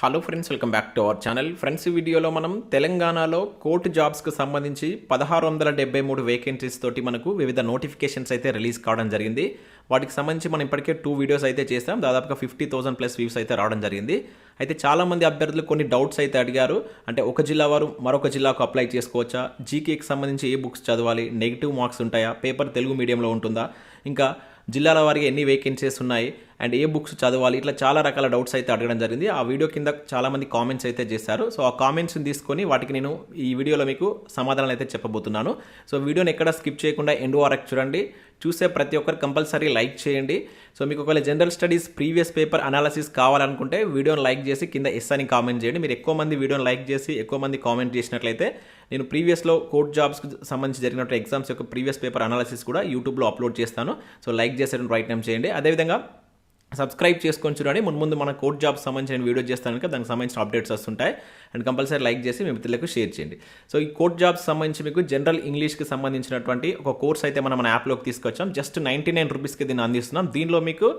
Hello friends welcome back to our channel. Friends ఈ వీడియోలో మనం తెలంగాణలో కోర్టు జాబ్స్కి సంబంధించి పదహారు వందల డెబ్బై మూడు వేకెన్సీస్ తోటి మనకు వివిధ నోటిఫికేషన్స్ అయితే రిలీజ్ కావడం జరిగింది. వాటికి సంబంధించి మనం ఇప్పటికే టూ వీడియోస్ అయితే చేస్తాం దాదాపుగా ఫిఫ్టీ థౌసండ్ ప్లస్ వ్యూస్ అయితే రావడం జరిగింది. అయితే చాలామంది అభ్యర్థులు కొన్ని డౌట్స్ అయితే అడిగారు. అంటే ఒక జిల్లా వారు మరొక జిల్లాకు అప్లై చేసుకోవచ్చా? జీకేకి సంబంధించి ఏ బుక్స్ చదవాలి? నెగిటివ్ మార్క్స్ ఉంటాయా? పేపర్ తెలుగు మీడియంలో ఉంటుందా? ఇంకా జిల్లాల వారికి ఎన్ని వేకెన్సీస్ ఉన్నాయి అండ్ ఏ బుక్స్ చదవాలి ఇట్లా చాలా రకాల డౌట్స్ అయితే అడగడం జరిగింది. ఆ వీడియో కింద చాలామంది కామెంట్స్ అయితే చేశారు. సో ఆ కామెంట్స్ని తీసుకొని వాటికి నేను ఈ వీడియోలో మీకు సమాధానాలు అయితే చెప్పబోతున్నాను. సో వీడియోని ఎక్కడ స్కిప్ చేయకుండా ఎండ్ వరకు చూడండి. చూసే ప్రతి ఒక్కరు కంపల్సరీ లైక్ చేయండి. సో మీకు ఒకవేళ general studies previous paper analysis కావాలనుకుంటే వీడియోని లైక్ చేసి కింద ఎస్ అని కామెంట్ చేయండి. మీరు ఎక్కువ మంది వీడియోని లైక్ చేసి ఎక్కువ మంది కామెంట్ చేసినట్లయితే నేను ప్రీవియస్లో కోర్ట్ జాబ్స్కి సంబంధించి జరిగినట్టు ఎగ్జామ్స్ యొక్క ప్రీవియస్ పేపర్ అనాలిసిస్ కూడా యూట్యూబ్లో అప్లోడ్ చేస్తాను. సో లైక్ చేసేటువంటి ప్రయత్నం చేయండి. అదేవిధంగా సబ్స్క్రైబ్ చేసుకొని చూడండి. ముందు ముందు మన కోర్ట్ జాబ్స్ సంబంధించిన వీడియో చేస్తాను కనుక దానికి సంబంధించిన అప్డేట్స్ వస్తుంటాయి. అండ్ కంపల్సరీ లైక్ చేసి మీ మిత్రులకు షేర్ చేయండి. సో ఈ కోర్ట్ జాబ్స్ సంబంధించి మీకు జనరల్ ఇంగ్లీష్కి సంబంధించినటువంటి ఒక కోర్స్ అయితే మనం మన యాప్లోకి తీసుకొచ్చాం. జస్ట్ నైంటీ నైన్ రూపీస్కి దీన్ని అందిస్తున్నాం. దీనిలో మీకు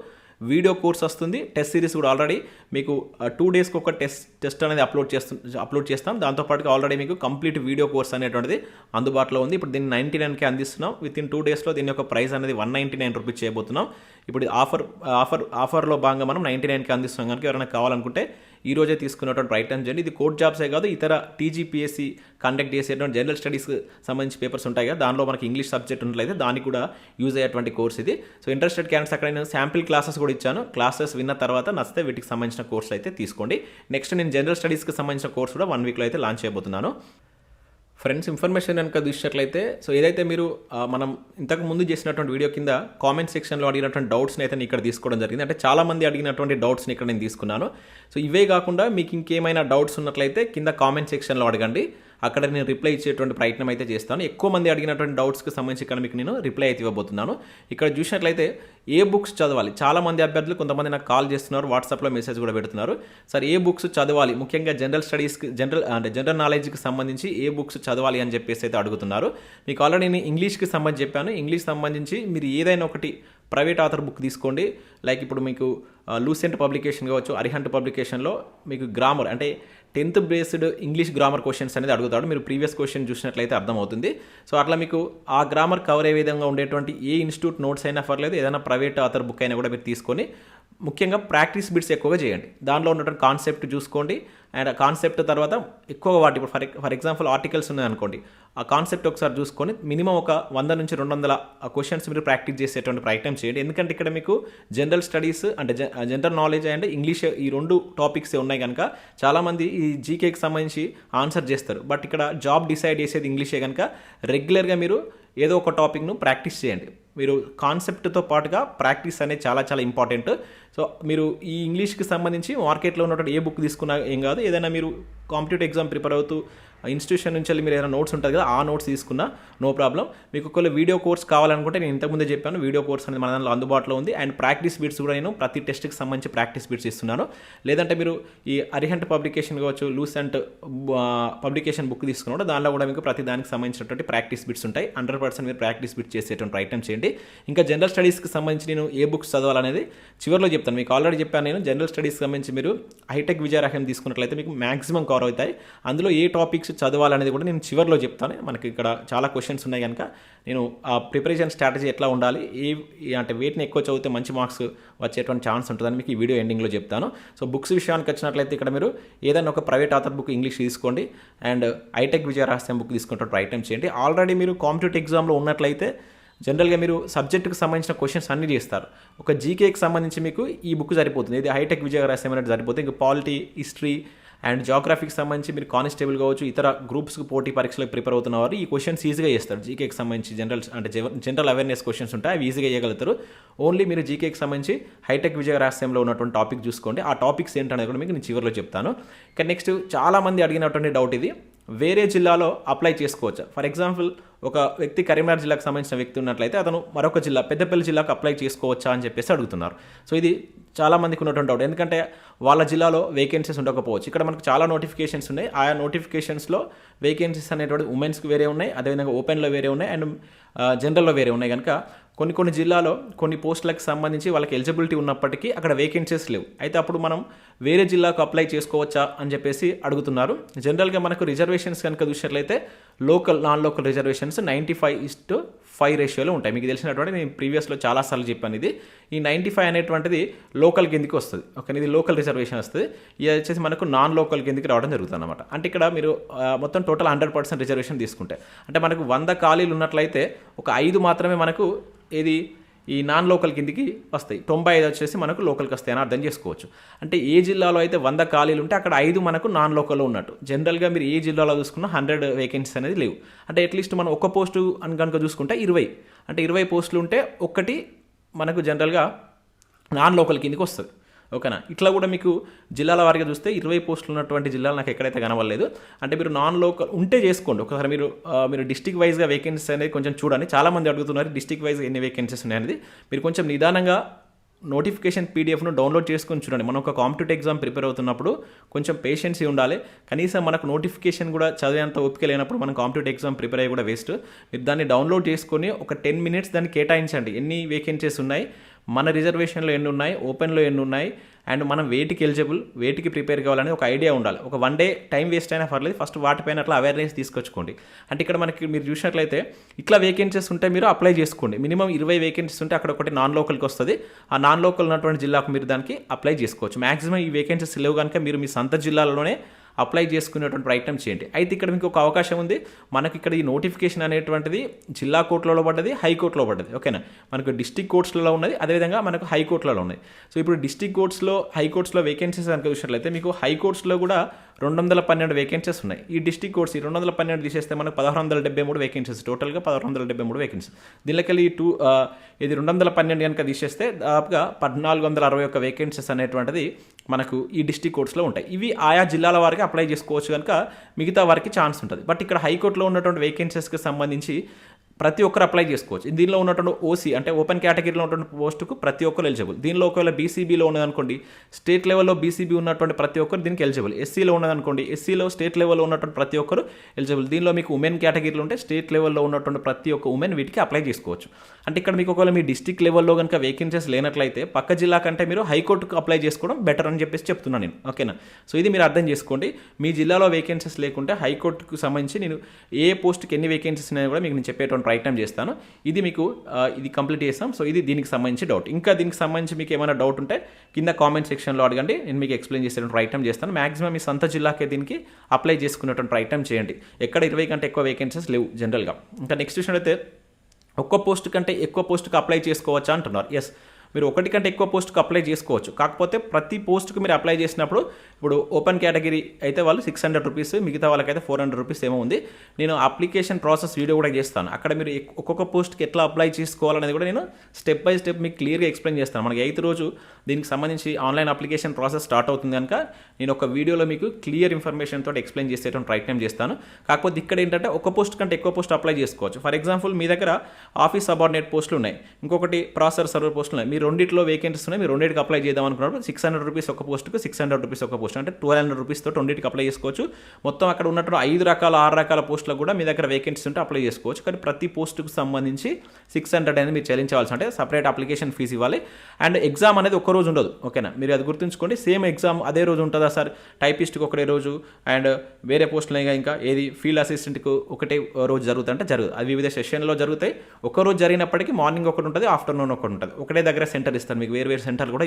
వీడియో కోర్స్ వస్తుంది టెస్ట్ సిరీస్ కూడా ఆల్రెడీ మీకు టూ డేస్కి ఒక టెస్ట్ టెస్ట్ అనేది అప్లోడ్ చేస్తు అప్లోడ్ చేస్తాం. దాంతోపాటుగా ఆల్రెడీ మీకు కంప్లీట్ వీడియో కోర్స్ అనేటువంటిది అందుబాటులో ఉంది. ఇప్పుడు దీన్ని నైంటీ నైన్కి అందిస్తున్నాం. విత్ ఇన్ టూ డేస్లో దీని యొక్క ప్రైస్ అనేది వన్ నైంటీ నైన్ రూపీస్ చేయబోతున్నాం. ఇప్పుడు ఆఫర్ ఆఫర్ ఆఫర్లో భాగంగా మనం నైంటీ నైన్కి అందిస్తున్నాం. కనుక ఎవరైనా కావాలనుకుంటే ఈ రోజే తీసుకున్నటువంటి అండ్ జర్నీ ఇది కోర్ట్ జాబ్సే కాదు ఇతర టీజీపీఎస్సీ కండక్ట్ చేసేటువంటి జనరల్ స్టడీస్కి సంబంధించి పేపర్స్ ఉంటాయి కదా దానిలో మనకి ఇంగ్లీష్ సబ్జెక్ట్ ఉన్నట్లయితే దానికి కూడా యూజ్ అయ్యేటువంటి కోర్స్ ఇది. సో ఇంట్రెస్టెడ్ క్యాండిడేట్స్ అక్కడ నేను శాంపిల్ క్లాసెస్ కూడా ఇచ్చాను. క్లాసెస్ విన్న తర్వాత నచ్చితే వీటికి సంబంధించిన కోర్స్ అయితే తీసుకోండి. నెక్స్ట్ నేను జనరల్ స్టడీస్కి సంబంధించిన కోర్స్ కూడా వన్ వీక్లో అయితే లాంచ్ చేయబోతున్నాను. ఫ్రెండ్స్ ఇన్ఫర్మేషన్ కనుక చూసినట్లయితే సో ఏదైతే మీరు మనం ఇంతకు ముందు చేసినటువంటి వీడియో కింద కామెంట్ సెక్షన్లో అడిగినటువంటి డౌట్స్ని అయితే నేను ఇక్కడ తీసుకోవడం జరిగింది. అంటే చాలామంది అడిగినటువంటి డౌట్స్ని ఇక్కడ నేను తీసుకున్నాను. సో ఇవే కాకుండా మీకు ఇంకేమైనా డౌట్స్ ఉన్నట్లయితే కింద కామెంట్ సెక్షన్లో అడగండి. అక్కడ నేను రిప్లై ఇచ్చేటువంటి ప్రయత్నం అయితే చేస్తాను. ఎక్కువ మంది అడిగినటువంటి డౌట్స్కి సంబంధించి ఇక్కడ మీకు నేను రిప్లై అయితే ఇవ్వబోతున్నాను. ఇక్కడ చూసినట్లయితే ఏ బుక్స్ చదవాలి? చాలా మంది అభ్యర్థులు కొంతమంది నాకు కాల్ చేస్తున్నారు వాట్సాప్లో మెసేజ్ కూడా పెడుతున్నారు. సార్ ఏ బుక్స్ చదవాలి? ముఖ్యంగా జనరల్ స్టడీస్కి జనరల్ అంటే జనరల్ నాలెడ్జ్కి సంబంధించి ఏ బుక్స్ చదవాలి అని చెప్పేసి అయితే అడుగుతున్నారు. మీకు ఆల్రెడీ నేను ఇంగ్లీష్కి సంబంధించి చెప్పాను. ఇంగ్లీష్ సంబంధించి మీరు ఏదైనా ఒకటి ప్రైవేట్ ఆథర్ బుక్ తీసుకోండి. లైక్ ఇప్పుడు మీకు లూసెంట్ పబ్లికేషన్ కావచ్చు అరిహంట్ పబ్లికేషన్లో మీకు గ్రామర్ అంటే tenth based English grammar questions అనేది అడుగుతాడు. మీరు ప్రీవియస్ క్వశ్చన్ చూసినట్లయితే అర్థమవుతుంది. సో అట్లా మీకు ఆ గ్రామర్ కవర్ అయ్యే విధంగా ఉండేటువంటి ఏ ఇన్స్టిట్యూట్ నోట్స్ అయినా పర్లేదు. ఏదైనా ప్రైవేట్ ఆథర్ బుక్ అయినా కూడా మీరు తీసుకొని ముఖ్యంగా ప్రాక్టీస్ బిట్స్ ఎక్కువగా చేయండి. దానిలో ఉన్నటువంటి కాన్సెప్ట్ చూసుకోండి. అండ్ ఆ కాన్సెప్ట్ తర్వాత ఎక్కువగా వాటి ఇప్పుడు ఫర్ ఫర్ ఎగ్జాంపుల్ ఆర్టికల్స్ ఉన్నాయనుకోండి. ఆ కాన్సెప్ట్ ఒకసారి చూసుకొని మినిమం ఒక వంద నుంచి రెండు వందల క్వశ్చన్స్ మీరు ప్రాక్టీస్ చేసేటువంటి ప్రయత్నం చేయండి. ఎందుకంటే ఇక్కడ మీకు జనరల్ స్టడీస్ అంటే జనరల్ నాలెడ్జ్ అండ్ ఇంగ్లీష్ ఈ రెండు టాపిక్స్ ఉన్నాయి కనుక చాలామంది ఈ జీకేకి సంబంధించి ఆన్సర్ చేస్తారు. బట్ ఇక్కడ జాబ్ డిసైడ్ చేసేది ఇంగ్లీషే కనుక రెగ్యులర్గా మీరు ఏదో ఒక టాపిక్ను ప్రాక్టీస్ చేయండి. మీరు కాన్సెప్ట్తో పాటుగా ప్రాక్టీస్ అనేది చాలా చాలా ఇంపార్టెంట్ సో మీరు ఈ ఇంగ్లీష్కి సంబంధించి మార్కెట్లో ఉన్నటువంటి ఏ బుక్ తీసుకున్నా ఏం కాదు. ఏదైనా మీరు కాంపిటేటివ్ ఎగ్జామ్ ప్రిపేర్ అవుతూ ఇన్స్టిట్యూషన్ నుంచి వెళ్ళి మీరు ఏదైనా నోట్స్ ఉంటుంది కదా ఆ నోట్స్ తీసుకున్నా నో ప్రాబ్లం మీకు ఒకవేళ వీడియో కోర్స్ కావాలనుకుంటే నేను ఇంతకుముందే చెప్పాను వీడియో కోర్స్ అనేది మన దానిలో అందుబాటులో ఉంది. అండ్ ప్రాక్టీస్ బిట్స్ కూడా నేను ప్రతి టెస్ట్కి సంబంధించి ప్రాక్టీస్ బిట్స్ ఇస్తున్నాను. లేదంటే మీరు ఈ అరిహంట్ పబ్లికేషన్ కావచ్చు లూసెంట్ పబ్లికేషన్ బుక్ తీసుకున్నప్పుడు దానిలో కూడా మీకు ప్రతి దానికి సంబంధించినటువంటి ప్రాక్టీస్ బిట్స్ ఉంటాయి. హండ్రెడ్ పర్సెంట్ మీరు ప్రాక్టీస్ బిట్స్ చేసేటువంటి ప్రయత్నం చేయండి. ఇంకా జనరల్ స్టడీస్కి సంబంధించి నేను ఏ బుక్స్ చదవాలనేది చివరిలో చెప్తాను. మీకు ఆల్రెడీ చెప్పాను నేను జనరల్ స్టడీస్కి సంబంధించి మీరు హైటెక్ విజయరాహ్యం తీసుకున్నట్లయితే మీకు మాక్సిమం కవర్ అవుతాయి. అందులో ఏ టాపిక్స్ చదవాలనేది కూడా నేను చివరిలో చెప్తాను. మనకి ఇక్కడ చాలా క్వశ్చన్స్ ఉన్నాయి కనుక నేను ఆ ప్రిపరేషన్ స్ట్రాటజీ ఎట్లా ఉండాలి? ఏ అంటే వెయిట్ని ఎక్కువ చదివితే మంచి మార్క్స్ వచ్చేటువంటి ఛాన్స్ ఉంటుందని మీకు ఈ వీడియో ఎండింగ్లో చెప్తాను. సో బుక్స్ విషయానికి వచ్చినట్లయితే ఇక్కడ మీరు ఏదైనా ఒక ప్రైవేట్ ఆథర్ బుక్ ఇంగ్లీష్ తీసుకోండి. అండ్ హైటెక్ విజయరహస్యం బుక్ తీసుకుంటే ప్రయత్నం చేయండి. ఆల్రెడీ మీరు కాంపిటేటివ్ ఎగ్జామ్లో ఉన్నట్లయితే జనరల్గా మీరు సబ్జెక్టుకి సంబంధించిన క్వశ్చన్స్ అన్ని చేస్తారు. ఒక జీకేకి సంబంధించి మీకు ఈ బుక్ సరిపోతుంది. ఇది హైటెక్ విజయ రహస్యం అనేది సరిపోతుంది. ఇంకా పాలిటీ హిస్టరీ అండ్ జాగ్రఫీకి సంబంధించి మీరు కానిస్టేబుల్ కావచ్చు ఇతర గ్రూప్స్కి పోటీ పరీక్షలకు ప్రిపేర్ అవుతున్నవారు ఈ క్వశ్చన్స్ ఈజీగా చేస్తారు. జీకేకి సంబంధించి జనరల్ అంటే జనరల్ అవేర్నెస్ క్వశ్చన్స్ ఉంటాయి అవి ఈజీగా చేయగలుగుతారు. ఓన్లీ మీరు జీకేకి సంబంధించి హైటెక్ విజయ రహస్యంలో ఉన్నటువంటి టాపిక్ చూసుకోండి. ఆ టాపిక్స్ ఏంటనేది కూడా మీకు నేను చివరిలో చెప్తాను. ఇక నెక్స్ట్ చాలామంది అడిగినటువంటి డౌట్ ఇది. వేరే జిల్లాలో అప్లై చేసుకోవచ్చు? ఫర్ ఎగ్జాంపుల్ ఒక వ్యక్తి కరీంనగర్ జిల్లాకు సంబంధించిన వ్యక్తి ఉన్నట్లయితే అతను మరొక జిల్లా పెద్దపల్లి జిల్లాకు అప్లై చేసుకోవచ్చా అని చెప్పేసి అడుగుతున్నారు. సో ఇది చాలామందికి ఉన్నటువంటి డౌట్ ఎందుకంటే వాళ్ళ జిల్లాలో వేకెన్సీస్ ఉండకపోవచ్చు. ఇక్కడ మనకు చాలా నోటిఫికేషన్స్ ఉన్నాయి. ఆయా నోటిఫికేషన్స్లో వేకెన్సీస్ అనేటువంటి ఉమెన్స్కి వేరే ఉన్నాయి అదేవిధంగా ఓపెన్లో వేరే ఉన్నాయి అండ్ జనరల్లో వేరే ఉన్నాయి. కనుక కొన్ని కొన్ని జిల్లాలో కొన్ని పోస్టులకు సంబంధించి వాళ్ళకి ఎలిజిబిలిటీ ఉన్నప్పటికీ అక్కడ వేకెన్సీస్ లేవు. అయితే అప్పుడు మనం వేరే జిల్లాకు అప్లై చేసుకోవచ్చా అని చెప్పేసి అడుగుతున్నారు. జనరల్గా మనకు రిజర్వేషన్స్ కనుక చూసినట్లయితే local non local reservations ninety five is to five రేషియోలో ఉంటాయి. మీకు తెలిసినటువంటి నేను ప్రీవియస్లో చాలాసార్లు చెప్పాను ఇది. ఈ నైంటీ ఫైవ్ అనేటువంటిది లోకల్ కిందికి వస్తుంది. ఓకే ఇది లోకల్ రిజర్వేషన్ వస్తుంది. ఇది వచ్చేసి మనకు నాన్ లోకల్ కిందికి రావడం జరుగుతుంది అనమాట అంటే ఇక్కడ మీరు మొత్తం టోటల్ హండ్రెడ్ పర్సెంట్ రిజర్వేషన్ తీసుకుంటే. అంటే మనకు వంద ఖాళీలు ఉన్నట్లయితే ఒక ఐదు మాత్రమే మనకు ఏది? ఈ నాన్ లోకల్ కిందికి వస్తాయి. తొంభై ఐదు వచ్చేసి మనకు లోకల్కి వస్తాయి అని అర్థం చేసుకోవచ్చు. అంటే ఏ జిల్లాలో అయితే వంద ఖాళీలు ఉంటే అక్కడ ఐదు మనకు నాన్ లోకల్లో ఉన్నట్టు. జనరల్గా మీరు ఏ జిల్లాలో చూసుకున్నా హండ్రెడ్ వేకెన్సీస్ అనేది లేవు. అంటే అట్లీస్ట్ మనం ఒక్క పోస్టు అని కనుక చూసుకుంటే ఇరవై. అంటే ఇరవై పోస్టులు ఉంటే ఒక్కటి మనకు జనరల్గా నాన్ లోకల్ కిందికి వస్తుంది. ఓకేనా? ఇట్లా కూడా మీకు జిల్లాల వారిగా చూస్తే ఇరవై పోస్టులు ఉన్నటువంటి జిల్లాలు నాకు ఎక్కడైతే కనవలేదు అంటే మీరు నాన్ లోకల్ ఉంటే చేసుకోండి. ఒకసారి మీరు మీరు డిస్టిక్ వైజ్గా వేకెన్సీస్ అనేది కొంచెం చూడండి. చాలామంది అడుగుతున్నారు డిస్టిక్ వైజ్ ఎన్ని వేకెన్సీస్ ఉన్నాయనేది మీరు కొంచెం నిదానంగా నోటిఫికేషన్ పీడిఎఫ్ను డౌన్లోడ్ చేసుకొని చూడండి. మనం ఒక కాంపిటేటివ్ ఎగ్జామ్ ప్రిపేర్ అవుతున్నప్పుడు కొంచెం పేషెన్సీ ఉండాలి. కనీసం మనకు నోటిఫికేషన్ కూడా చదివేంత ఓపిక లేనప్పుడు మనం కాంపిటేటివ్ ఎగ్జామ్ ప్రిపేర్ అయ్యి కూడా వేస్ట్ మీరు దాన్ని డౌన్లోడ్ చేసుకొని ఒక టెన్ మినిట్స్ దాన్ని కేటాయించండి. ఎన్ని వేకెన్సీస్ ఉన్నాయి? మన రిజర్వేషన్లో ఎన్ని ఉన్నాయి ఓపెన్లో ఎన్ని ఉన్నాయి అండ్ మనం వేటికి ఎలిజిబుల్ వేటికి ప్రిపేర్ కావాలని ఒక ఐడియా ఉండాలి. ఒక వన్ డే టైం వేస్ట్ అయినా పర్లేదు ఫస్ట్ వాటిపైన అట్లా అవేర్నెస్ తీసుకొచ్చుకోండి. అంటే ఇక్కడ మనకి మీరు చూసినట్లయితే ఇట్లా వేకెన్సీస్ ఉంటే మీరు అప్లై చేసుకోండి. మినిమం ఇరవై వేకెన్సీస్ ఉంటే అక్కడ ఒకటి నాన్ లోకల్కి వస్తుంది. ఆ నాన్ లోకల్ ఉన్నటువంటి జిల్లాకు మీరు దానికి అప్లై చేసుకోవచ్చు. మాక్సిమం ఈ వేకెన్సీస్ లేవు కనుక మీరు మీ సొంత జిల్లాలోనే అప్లై చేసుకునేటువంటి ప్రయత్నం చేయండి. అయితే ఇక్కడ మీకు ఒక అవకాశం ఉంది. మనకి ఇక్కడ ఈ నోటిఫికేషన్ అనేటువంటిది జిల్లా కోర్టులలో పడ్డది హైకోర్టులో పడ్డది. ఓకేనా? మనకు డిస్టిక్ కోర్ట్స్లలో ఉన్నది. అదేవిధంగా మనకు హైకోర్టులలో ఉన్నాయి సో ఇప్పుడు డిస్టిక్ కోర్ట్స్లో హైకోర్ట్స్లో వేకెన్సీస్ కనుక చూసినట్లయితే మీకు హైకోర్ట్స్లో కూడా రెండు వందల పన్నెండు వేకెన్సీస్ ఉన్నాయి. ఈ డిస్టిక్ కోడ్స్ ఈ రెండు వందల పన్నెండు తీసేస్తే మనకు పదహారు వందల డెబ్బై మూడు వేకెన్సీస్ టోటల్గా పదహారు వందల డెబ్బై మూడు వేకెన్సీస్ దీనికెళ్ళి ఈ టూ ఇది రెండు వందల పన్నెండు కనుక తీసేస్తే దాదాపుగా పద్నాలుగు వందల అరవై ఒక్క వేకెన్సీస్ అనేటువంటిది మనకు ఈ డిస్టిక్ కోర్ట్స్లో ఉంటాయి. ఇవి ఆయా జిల్లాల వారికి అప్లై చేసుకోవచ్చు కనుక మిగతా వారికి ఛాన్స్ ఉంటుంది. బట్ ఇక్కడ హైకోర్టులో ఉన్నటువంటి వేకెన్సీస్కి సంబంధించి ప్రతి ఒక్కరు అప్లై చేసుకోవచ్చు. దీనిలో ఉన్నటువంటి ఓసీ అంటే ఓపెన్ కేటగిరీలో ఉన్నటువంటి పోస్టుకు ప్రతి ఒక్కరు ఎలిజిబుల్ దీనిలో ఒకవేళ బీసీబీలో ఉన్నదనుకోండి స్టేట్ లెవెల్లో బీసీబీ ఉన్నటువంటి ప్రతి ఒక్కరు దీనికి ఎలిజిబుల్ ఎస్సీలో ఉన్నదనుకోండి ఎస్సీలో స్టేట్ లెవెల్లో ఉన్నటువంటి ప్రతి ఒక్కరు ఎలిజిబుల్ దీనిలో మీకు ఉమెన్ కేటగిరీలో ఉంటే స్టేట్ లెవెల్లో ఉన్నటువంటి ప్రతి ఒక్క ఉమెన్ వీటికి అప్లై చేసుకోవచ్చు. అంటే ఇక్కడ మీకు ఒకవేళ మీ డిస్టిక్ లెవెల్లో కనుక వేకెన్సీస్ లేనట్లయితే పక్క జిల్లా కంటే మీరు హైకోర్టుకు అప్లై చేసుకోవడం బెటర్ అని చెప్పేసి చెప్తున్నాను నేను. ఓకేనా సో ఇది మీరు అర్థం చేసుకోండి. మీ జిల్లాలో వేకెన్సీస్ లేకుంటే హైకోర్టుకు సంబంధించి నేను ఏ పోస్ట్కి ఎన్ని వేకెన్సీస్ ఉన్నాయో కూడా మీకు నేను చెప్పేటువంటి ప్రయత్నం చేస్తాను. ఇది మీకు ఇది కంప్లీట్ చేస్తాం. సో ఇది దీనికి సంబంధించి డౌట్. ఇంకా దీనికి సంబంధించి మీకు ఏమైనా డౌట్ ఉంటే కింద కామెంట్ సెక్షన్లో అడగండి. నేను మీకు ఎక్స్ప్లెయిన్ చేసేటువంటి ప్రయత్నం చేస్తాను. మాక్సిమం మీ సొంత జిల్లాకే దీనికి అప్లై చేసుకునేటువంటి ప్రయత్నం చేయండి. ఎక్కడ ఇరవై కంటే ఎక్కువ వేకెన్సీస్ లేవు జనరల్గా ఇంకా నెక్స్ట్ విషయం అయితే ఒక్క పోస్ట్ కంటే ఎక్కువ పోస్ట్కి అప్లై చేసుకోవచ్చా అంటున్నారు. ఎస్ మీరు ఒకటి కంటే ఎక్కువ పోస్ట్కి అప్లై చేసుకోవచ్చు. కాకపోతే ప్రతి పోస్ట్కి మీరు అప్లై చేసినప్పుడు ఇప్పుడు ఓపెన్ కేటగిరీ అయితే వాళ్ళు సిక్స్ హండ్రెడ్ రూపీస్ మిగతా వాళ్ళకైతే ఫోర్ హండ్రెడ్ రూపీస్ ఏమో ఉంది. నేను అప్లికేషన్ ప్రాసెస్ వీడియో కూడా చేస్తాను. అక్కడ మీరు ఒక్కొక్క పోస్ట్కి ఎట్లా అప్లై చేసుకోవాలనేది కూడా నేను స్టెప్ బై స్టెప్ మీకు క్లియర్గా ఎక్స్ప్లెయిన్ చేస్తాను. మనకి ఎయిత్ రోజు దీనికి సంబంధించి ఆన్లైన్ అప్లికేషన్ ప్రాసెస్ స్టార్ట్ అవుతుంది కనుక నేను ఒక వీడియోలో మీకు క్లియర్ ఇన్ఫర్మేషన్ తోటి ఎక్స్ప్లెయిన్ చేసేటువంటి ప్రయత్నం చేస్తాను. కాకపోతే ఇక్కడ ఏంటంటే ఒక పోస్ట్ కంటే ఎక్కువ పోస్ట్ అప్లై చేసుకోవచ్చు. ఫర్ ఎగ్జాంపుల్ మీ దగ్గర ఆఫీస్ సబార్డినేట్ పోస్టులు ఉన్నాయి. ఇంకొకటి ప్రాసెసర్ సర్వర్ పోస్టులు ఉన్నాయి. మీ రెండిట్లో వేకెన్సీస్ ఉన్నాయి. మీరు రెండింటికి అప్లై చేద్దాం అనుకున్నప్పుడు సిక్స్ హండ్రెడ్ రూపీస్ ఒక పోస్ట్కు సిక్స్ హండ్రెడ్ రూపీస్ ఒక పోస్ట్ అంటే ట్వెల్వ్ హండ్రెడ్ రూపీస్ తోటి రెండింటికి అప్లై చేసుకోవచ్చు. మొత్తం అక్కడ ఉన్నటువంటి ఐదు రకాల ఆరు రకాల పోస్టులకు కూడా మీ దగ్గర వేకెన్సీ ఉంటే అప్లై చేసుకోవచ్చు. కానీ ప్రతి పోస్టుకు సంబంధించి సిక్స్ హండ్రెడ్ అనేది మీరు చెల్లించవలసి అంటే సపరేట్ అప్లికేషన్ ఫీజు ఇవ్వాలి. అండ్ ఎగ్జామ్ అనేది ఒక రోజు ఉండదు ఓకేనా మీరు అది గుర్తుంచుకోండి. సేమ్ ఎగ్జామ్ అదే రోజు ఉంటుందా సార్ టైపిస్ట్కి ఒకటే రోజు అండ్ వేరే పోస్టులు ఇంకా ఏది? ఫీల్డ్ అసిస్టెంట్కి ఒకటే రోజు జరుగుతుంది అంటే జరుగుతుంది అది వివిధ సెషన్లో జరుగుతాయి. ఒక రోజు జరిగినప్పటికీ మార్నింగ్ ఒకటి ఉంటుంది ఆఫ్టర్నూన్ ఒకటి ఉంటుంది. ఒకటే దగ్గర సెంటర్ ఇస్తారు. మీకు వేరు వేరు సెంటర్లు కూడా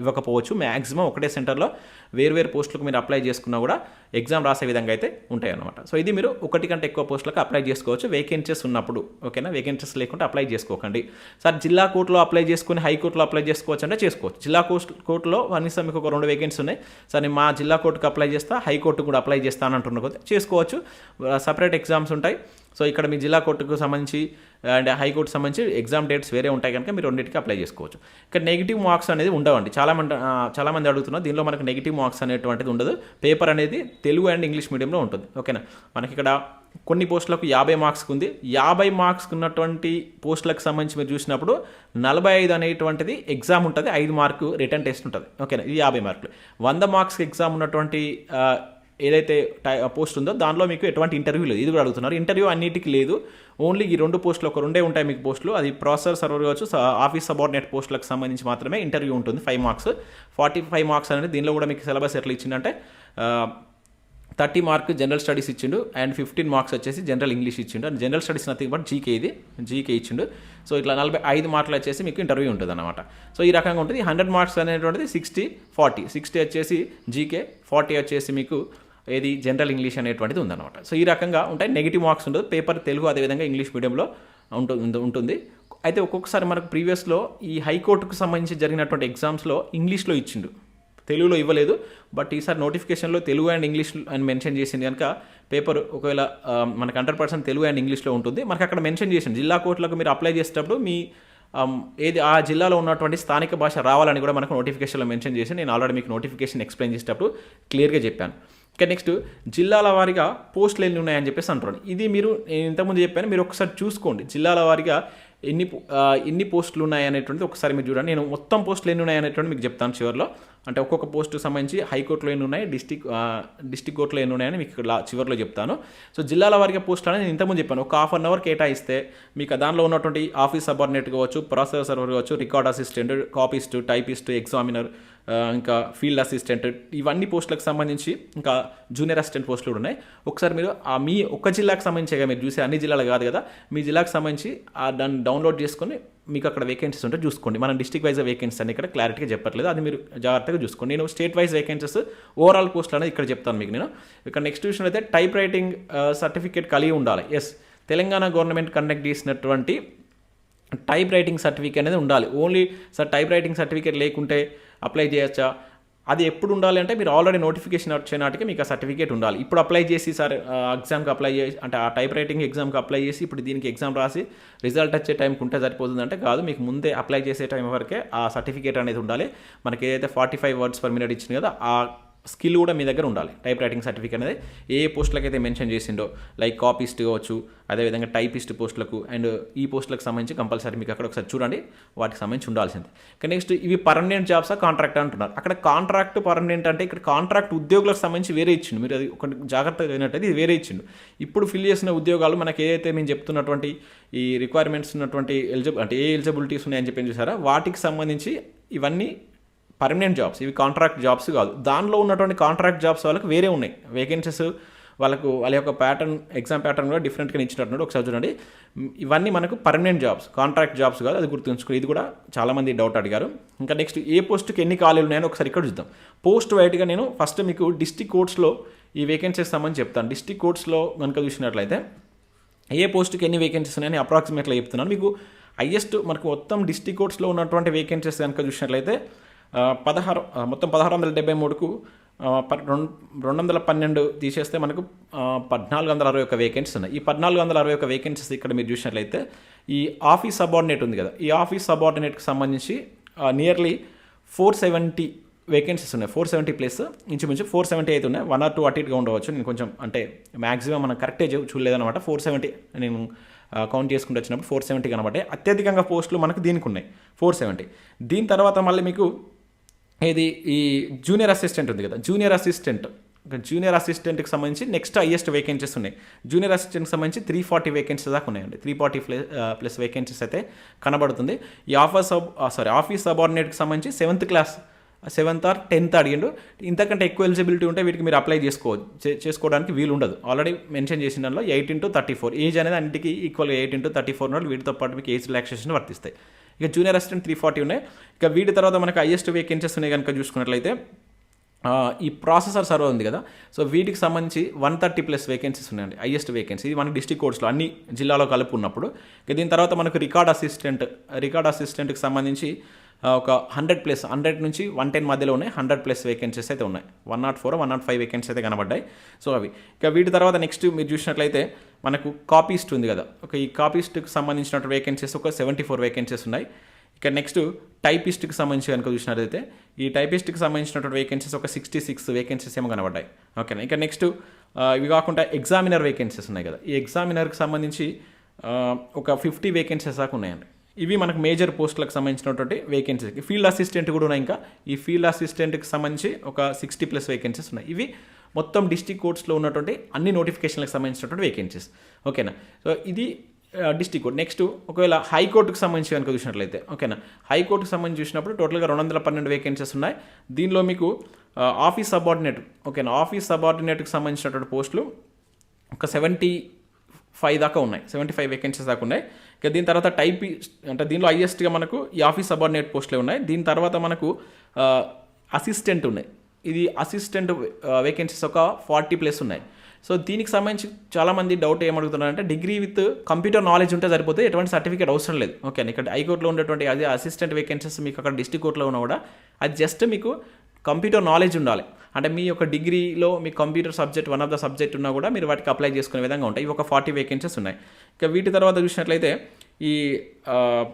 ఇవ్వకపోవచ్చు. మ్యాక్సిమం ఒకటే సెంటర్లో వేరు వేరు పోస్టులకు మీరు అప్లై చేసుకున్నా కూడా ఎగ్జామ్ రాసే విధంగా అయితే ఉంటాయి అనమాట సో ఇది మీరు ఒకటి కంటే ఎక్కువ పోస్టులకు అప్లై చేసుకోవచ్చు. వేకెన్సీస్ ఉన్నప్పుడు ఓకేనా వేకెన్సీస్ లేకుంటే అప్లై చేసుకోకండి. సార్ జిల్లా కోర్టులో అప్లై చేసుకుని హైకోర్టులో అప్లై చేసుకోవచ్చు అంటే చేసుకోవచ్చు. జిల్లా కోర్టు కోర్టులో కనీసం మీకు ఒక రెండు వేకెన్సీ ఉన్నాయి. సార్ నేను మా జిల్లా కోర్టుకు అప్లై చేస్తా హైకోర్టు కూడా అప్లై చేస్తాను అంటున్న కొద్దీ చేసుకోవచ్చు. సపరేట్ ఎగ్జామ్స్ ఉంటాయి. సో ఇక్కడ మీ జిల్లా కోర్టుకు సంబంధించి అండ్ హైకోర్టు సంబంధించి ఎగ్జామ్ డేట్స్ వేరే ఉంటాయి కనుక మీరు రెండింటికి అప్లై చేసుకోవచ్చు. ఇక్కడ నెగిటివ్ మార్క్స్ అనేది ఉండవండి. చాలామంది చాలామంది అడుగుతున్నారు దీనిలో మనకు నెగిటివ్ మార్క్స్ అనేటువంటిది ఉండదు. పేపర్ అనేది తెలుగు అండ్ ఇంగ్లీష్ మీడియంలో ఉంటుంది. ఓకేనా? మనకి ఇక్కడ కొన్ని పోస్టులకు యాభై మార్క్స్కి ఉంది. యాభై మార్క్స్కి ఉన్నటువంటి పోస్టులకు సంబంధించి మీరు చూసినప్పుడు నలభై ఐదు అనేటువంటిది ఎగ్జామ్ ఉంటుంది. ఐదు మార్కు రిటర్న్ టెస్ట్ ఉంటుంది. ఓకేనా? ఇది యాభై మార్కులు. వంద మార్క్స్కి ఎగ్జామ్ ఉన్నటువంటి ఏదైతే పోస్ట్ ఉందో దానిలో మీకు ఎటువంటి ఇంటర్వ్యూ లేదు. ఇది కూడా అడుగుతున్నారు. ఇంటర్వ్యూ అన్నిటికీ లేదు. ఓన్లీ ఈ రెండు పోస్టులు ఒక రెండే ఉంటాయి మీకు పోస్టులు. అది ప్రాసెసర్ సర్వర్ కావచ్చు స- ఆఫీస్ సబార్డినేట్ పోస్టులకు సంబంధించి మాత్రమే ఇంటర్వ్యూ ఉంటుంది five marks. Forty five marks అనేది దీనిలో కూడా మీకు సిలబస్ ఎట్లా ఇచ్చిందంటే థర్టీ మార్క్ జనరల్ స్టడీస్ ఇచ్చిండు అండ్ ఫిఫ్టీన్ మార్క్స్ వచ్చేసి జనరల్ ఇంగ్లీష్ ఇచ్చిండు. And general studies nothing but GK ఇది జీకే ఇచ్చిండు. సో ఇట్లా నలభై ఐదు మార్కులు వచ్చేసి మీకు ఇంటర్వ్యూ ఉంటుంది అనమాట సో ఈ రకంగా ఉంటుంది. హండ్రెడ్ మార్క్స్ అనేటువంటిది సిక్స్టీ ఫార్టీ. సిక్స్టీ వచ్చేసి జీకే ఫార్టీ వచ్చేసి మీకు ఏది జనరల్ ఇంగ్లీష్ అనేటువంటిది ఉందన్నమాట. సో ఈ రకంగా ఉంటాయి. నెగిటివ్ మార్క్స్ ఉండదు. పేపర్ తెలుగు అదేవిధంగా ఇంగ్లీష్ మీడియంలో ఉంటుంది ఉంటుంది. అయితే ఒక్కొక్కసారి మనకు ప్రీవియస్లో ఈ హైకోర్టుకు సంబంధించి జరిగినటువంటి ఎగ్జామ్స్లో ఇంగ్లీష్లో ఇచ్చిండు. తెలుగులో ఇవ్వలేదు. బట్ ఈసారి నోటిఫికేషన్లో తెలుగు అండ్ ఇంగ్లీష్ అని మెన్షన్ చేసింది కనుక పేపర్ ఒకవేళ మనకు హండ్రెడ్ పర్సెంట్ తెలుగు అండ్ ఇంగ్లీష్లో ఉంటుంది. మనకు అక్కడ మెన్షన్ చేసింది జిల్లా కోర్టులకు మీరు అప్లై చేసేటప్పుడు మీ ఏది ఆ జిల్లాలో ఉన్నటువంటి స్థానిక భాష రావాలని కూడా మనకు నోటిఫికేషన్లో మెన్షన్ చేసి నేను ఆల్రెడీ మీకు నోటిఫికేషన్ ఎక్స్ప్లెయిన్ చేసేటప్పుడు క్లియర్గా చెప్పాను. ఇక నెక్స్ట్ జిల్లాల వారీగా పోస్టులు ఎన్ని ఉన్నాయని చెప్పేసి అంటున్నాను ఇది మీరు నేను ఇంతకుముందు చెప్పాను మీరు ఒకసారి చూసుకోండి. జిల్లాల వారీగా ఎన్ని ఎన్ని పోస్టులు ఉన్నాయి అనేటువంటిది ఒకసారి మీరు చూడండి. నేను మొత్తం పోస్టులు ఎన్ని ఉన్నాయి అనేటువంటి మీకు చెప్తాను చివరిలో. అంటే ఒక్కొక్క పోస్టు సంబంధించి హైకోర్టులో ఎన్ని ఉన్నాయి డిస్టిక్ డిస్టిక్ కోర్టులో ఎన్ని ఉన్నాయని మీకు ఇక్కడ లా- చివరిలో చెప్తాను. సో జిల్లాల వారిగా పోస్టులు అనేది నేను ఇంతకుముందు చెప్పాను. ఒక హాఫ్ అన్ అవర్ కేటాయిస్తే మీకు దానిలో ఉన్నటువంటి ఆఫీస్ సబార్డినేట్ కావచ్చు ప్రాసెసర్ సర్వర్ కావచ్చు record assistant copyist typist examiner ఇంకా ఫీల్డ్ అసిస్టెంట్ ఇవన్నీ పోస్టులకు సంబంధించి ఇంకా జూనియర్ అసిస్టెంట్ పోస్టులు కూడా ఉన్నాయి. ఒకసారి మీరు ఆ మీ ఒక్క జిల్లాకు సంబంధించి మీరు చూసే అన్ని జిల్లాలు కాదు కదా మీ జిల్లాకు సంబంధించి దాన్ని డౌన్లోడ్ చేసుకొని మీకు అక్కడ వేకెన్సీస్ ఉంటే చూసుకోండి. మనం డిస్టిక్ వైజ్ వేకెన్సీ అని ఇక్కడ క్లారిటీగా చెప్పట్లేదు. అది మీరు జాగ్రత్తగా చూసుకోండి. నేను స్టేట్ వైజ్ వేకెన్సీస్ ఓవరాల్ పోస్టులు అనేది ఇక్కడ చెప్తాను మీకు నేను. ఇక్కడ నెక్స్ట్ విషయం అయితే టైప్ రైటింగ్ సర్టిఫికేట్ కలిగి ఉండాలి. ఎస్ తెలంగాణ గవర్నమెంట్ కండక్ట్ చేసినటువంటి టైప్ రైటింగ్ సర్టిఫికేట్ అనేది ఉండాలి. Only sir type writing certificate లేకుంటే అప్లై చేయొచ్చా? అది ఎప్పుడు ఉండాలి అంటే మీరు ఆల్రెడీ నోటిఫికేషన్ వచ్చే నాటికి మీకు ఆ సర్టిఫికేట్ ఉండాలి. ఇప్పుడు అప్లై చేసి సార్ ఎగ్జామ్కి అప్లై చేసి అంటే ఆ టైప్ రైటింగ్ ఎగ్జామ్కి అప్లై చేసి ఇప్పుడు దీనికి ఎగ్జామ్ రాసి రిజల్ట్ వచ్చే టైంకి ఉంటే సరిపోతుంది అంటే కాదు మీకు ముందే అప్లై చేసే టైం వరకే ఆ సర్టిఫికేట్ అనేది ఉండాలి. మనకి ఏదైతే forty five words per minute ఇచ్చింది కదా ఆ స్కిల్ కూడా మీ దగ్గర ఉండాలి. టైప్ రైటింగ్ సర్టిఫికేట్ అనేది ఏ ఏ పోస్టులకు అయితే మెన్షన్ చేసిండో లైక్ కాపీస్ట్ కావచ్చు అదేవిధంగా టైపిస్ట్ పోస్టులకు అండ్ ఈ పోస్టులకు సంబంధించి కంపల్సరీ మీకు అక్కడ ఒకసారి చూడండి. వాటికి సంబంధించి ఉండాల్సింది. కానీ నెక్స్ట్ ఇవి పర్మనెంట్ జాబ్సా కాంట్రాక్ట్ అంటున్నారు. అక్కడ కాంట్రాక్ట్ పర్మనెంట్ అంటే ఇక్కడ కాంట్రాక్ట్ ఉద్యోగులకు సంబంధించి వేరే ఇచ్చిండు. మీరు అది ఒకటి జాగ్రత్తగా అయినట్టయితే ఇది వేరే ఇచ్చిండు. ఇప్పుడు ఫిల్ చేసిన ఉద్యోగాలు మనకి ఏదైతే మేము చెప్తున్నటువంటి ఈ రిక్వైర్మెంట్స్ ఉన్నటువంటి ఎలిజిబుల్ అంటే ఏ ఎలిజిబిలిటీస్ ఉన్నాయని చెప్పి చూసారా వాటికి సంబంధించి ఇవన్నీ పర్మనెంట్ జాబ్స్. ఇవి కాంట్రాక్ట్ జాబ్స్ కాదు. దానిలో ఉన్నటువంటి కాంట్రాక్ట్ జాబ్స్ వాళ్ళకి వేరే ఉన్నాయి. వేకెన్సీస్ వాళ్ళకు వాళ్ళ యొక్క ప్యాటర్న్ ఎగ్జామ్ ప్యాటర్న్ కూడా డిఫరెంట్గా ఇచ్చినట్టున్నాడు ఒకసారి చూడండి. ఇవన్నీ మనకు పర్మనెంట్ జాబ్స్ కాంట్రాక్ట్ జాబ్స్ కాదు. అది గుర్తుంచుకో ఇది కూడా చాలామంది డౌట్ అడిగారు. ఇంకా నెక్స్ట్ ఏ పోస్ట్కి ఎన్ని ఖాళీలు ఉన్నాయని ఒకసారి ఇక్కడ చూద్దాం. పోస్ట్ వైట్గా నేను ఫస్ట్ మీకు డిస్టిక్ కోర్ట్స్లో ఈ వేకెన్సీస్ ఇస్తామని చెప్తాను. డిస్టిక్ కోర్ట్స్లో కనుక చూసినట్లయితే ఏ పోస్ట్కి ఎన్ని వేకెన్సీస్ ఉన్నాయని అప్రాక్సిమేట్గా చెప్తున్నాను. మీకు హైయెస్ట్ మనకు మొత్తం డిస్టిక్ కోర్ట్స్లో ఉన్నటువంటి వేకెన్సీస్ కనుక చూసినట్లయితే పదహారు మొత్తం పదహారు వందల డెబ్బై మూడుకు ప- రెండు రెండు వందల పన్నెండు తీసేస్తే మనకు పద్నాలుగు వందల అరవై ఒక వేకెన్సీస్ ఉన్నాయి. ఈ పద్నాలుగు వందల అరవై ఒక వేకెన్సీస్ ఇక్కడ మీరు చూసినట్లయితే ఈ ఆఫీస్ సబార్డినేట్ ఉంది కదా. ఈ ఆఫీస్ సబార్డినేట్కి సంబంధించి నియర్లీ ఫోర్ సెవెంటీ వేకెన్సీస్ ఉన్నాయి. ఫోర్ సెవెంటీ ప్లస్ ఇంచుమించు ఫోర్ సెవెంటీ అయితే ఉన్నాయి. వన్ ఆర్ టూ అటు ఇటుగా ఉండవచ్చు. నేను కొంచెం అంటే మ్యాక్సిమం మనం కరెక్టే చూ- చూడలేదన్నమాట. ఫోర్ సెవెంటీ నేను కౌంట్ చేసుకుంటూ వచ్చినప్పుడు ఫోర్ సెవెంటీ కనబడ్డాయి. అత్యధికంగా పోస్టులు మనకు దీనికి ఉన్నాయి. ఫోర్ సెవెంటీ దీని తర్వాత మళ్ళీ మీకు ఇది ఈ జూనియర్ అసిస్టెంట్ ఉంది కదా. జూనియర్ అసిస్టెంట్ జూనియర్ అసిస్టెంట్కి సంబంధించి నెక్స్ట్ హైయెస్ట్ వేకెన్సీస్ ఉన్నాయి. జూనియర్ అసిస్టెంట్కి సంబంధించి త్రీ ఫార్టీ వేకెన్సీస్ దాకా ఉన్నాయండి three forty plus plus vacancies అయితే కనబడుతుంది. ఈ ఆఫర్ సబ్ సారీ ఆఫీస్ సబార్డినేట్కి సంబంధించి seventh class seventh or tenth అడిగిండు. ఇంతకంటే ఎక్కువ ఎలిజిబిలిటీ ఉంటే వీటికి మీరు అప్లై చేసుకోవచ్చు చేసుకోవడానికి వీలు ఉండదు. ఆల్రెడీ మెన్షన్ చేసిన దానిలో eighteen to thirty four age అనేది అన్నిటికీ ఈక్వల్గా ఎయిటీన్ టు థర్టీ ఫోర్ ఉన్నట్లు వీటితో పాటు మీకు ఏజ్ రిలాక్సేషన్ వర్తిస్తాయి. ఇక జూనియర్ అసిస్టెంట్ త్రీ ఫార్టీ ఉన్నాయి. ఇక వీటి తర్వాత మనకు హైయెస్ట్ వేకెన్సీస్ ఉన్నాయి కనుక చూసుకున్నట్లయితే ఈ ప్రాసెసర్ సర్వర్ ఉంది కదా. సో వీటికి సంబంధించి వన్ థర్టీ ప్లస్ వేకెన్సీస్ ఉన్నాయండి హైయెస్ట్ వేకెన్సీ ఇది మనకి డిస్టిక్ కోర్ట్స్లో అన్ని జిల్లాలో కలుపుకున్నప్పుడు. ఇక దీని తర్వాత మనకు రికార్డ్ అసిస్టెంట్ రికార్డ్ అసిస్టెంట్కి సంబంధించి ఒక హండ్రెడ్ ప్లస్ హండ్రెడ్ నుంచి వన్ టెన్ మధ్యలో ఉన్నాయి. హండ్రెడ్ ప్లస్ వేకెన్సీస్ అయితే ఉన్నాయి. One nought four one nought five vacancy అయితే కనబడ్డాయి. సో అవి. ఇక వీటి తర్వాత నెక్స్ట్ మీరు చూసినట్లయితే మనకు కాపీస్ట్ ఉంది కదా. ఒక ఈ కాపీస్ట్కి సంబంధించిన వేకెన్సీస్ ఒక సెవెంటీ ఫోర్ వేకెన్సీస్ ఉన్నాయి. ఇక నెక్స్ట్ టైపిస్ట్కి సంబంధించి కనుక చూసినట్లయితే ఈ టైపిస్ట్కి సంబంధించినటువంటి వేకెన్సీస్ ఒక సిక్స్టీ సిక్స్ వేకెన్సీస్ ఏమో కనబడ్డాయి. ఓకేనా ఇక నెక్స్ట్ ఇవి కాకుండా ఎగ్జామినర్ వేకెన్సీస్ ఉన్నాయి కదా. ఈ ఎగ్జామినర్కి సంబంధించి ఒక ఫిఫ్టీ వేకెన్సీస్ దాకా ఉన్నాయండి. ఇవి మనకు మేజర్ పోస్టులకు సంబంధించినటువంటి వేకెన్సీస్ ఫీల్డ్ అసిస్టెంట్ కూడా ఉన్నాయి ఇంకా. ఈ ఫీల్డ్ అసిస్టెంట్కి సంబంధించి ఒక సిక్స్టీ ప్లస్ వేకెన్సీస్ ఉన్నాయి. ఇవి మొత్తం డిస్టిక్ కోర్ట్స్లో ఉన్నటువంటి అన్ని నోటిఫికేషన్లకు సంబంధించినటువంటి వేకెన్సీస్ ఓకేనా సో ఇది డిస్టిక్ కోర్ట్ నెక్స్ట్ ఒకవేళ హైకోర్టుకు సంబంధించి కనుక చూసినట్లయితే ఓకేనా హైకోర్టుకు సంబంధించి చూసినప్పుడు టోటల్గా రెండు వందల పన్నెండు వేకెన్సీస్ ఉన్నాయి. దీనిలో మీకు ఆఫీస్ సబార్డినేట్ ఓకేనా ఆఫీస్ సబార్డినేట్కి సంబంధించినటువంటి పోస్టులు ఒక సెవెంటీ ఫైవ్ దాకా ఉన్నాయి. సెవెంటీ ఫైవ్ వేకెన్సీస్ దాకా ఉన్నాయి. ఇక దీని తర్వాత టైప్ అంటే దీనిలో హైయెస్ట్గా మనకు ఈ ఆఫీస్ సబార్డినేట్ పోస్టులే ఉన్నాయి. దీని తర్వాత మనకు అసిస్టెంట్ ఉన్నాయి. ఇది అసిస్టెంట్ వేకెన్సీస్ uh, ఒక ఫార్టీ ప్లస్ ఉన్నాయి. సో దీనికి సంబంధించి చాలామంది డౌట్ ఏమడుగుతున్నారంటే డిగ్రీ విత్ కంప్యూటర్ నాలెడ్జ్ ఉంటే సరిపోతే ఎటువంటి సర్టిఫికేట్ అవసరం లేదు. ఓకే ఇక్కడ హైకోర్టులో ఉండేటువంటి అదే అసిస్టెంట్ వేకెన్సీస్ మీకు అక్కడ డిస్ట్రిక్ట్ కోర్టులో ఉన్నా కూడా అది జస్ట్ మీకు కంప్యూటర్ నాలెడ్జ్ ఉండాలి. అంటే మీ యొక్క డిగ్రీలో మీ computer subject one of the subject ఉన్నా కూడా మీరు వాటికి అప్లై చేసుకునే విధంగా ఉంటాయి. ఇవి ఒక ఫార్టీ వేకెన్సీస్ ఉన్నాయి. ఇక వీటి తర్వాత చూసినట్లయితే ఈ uh,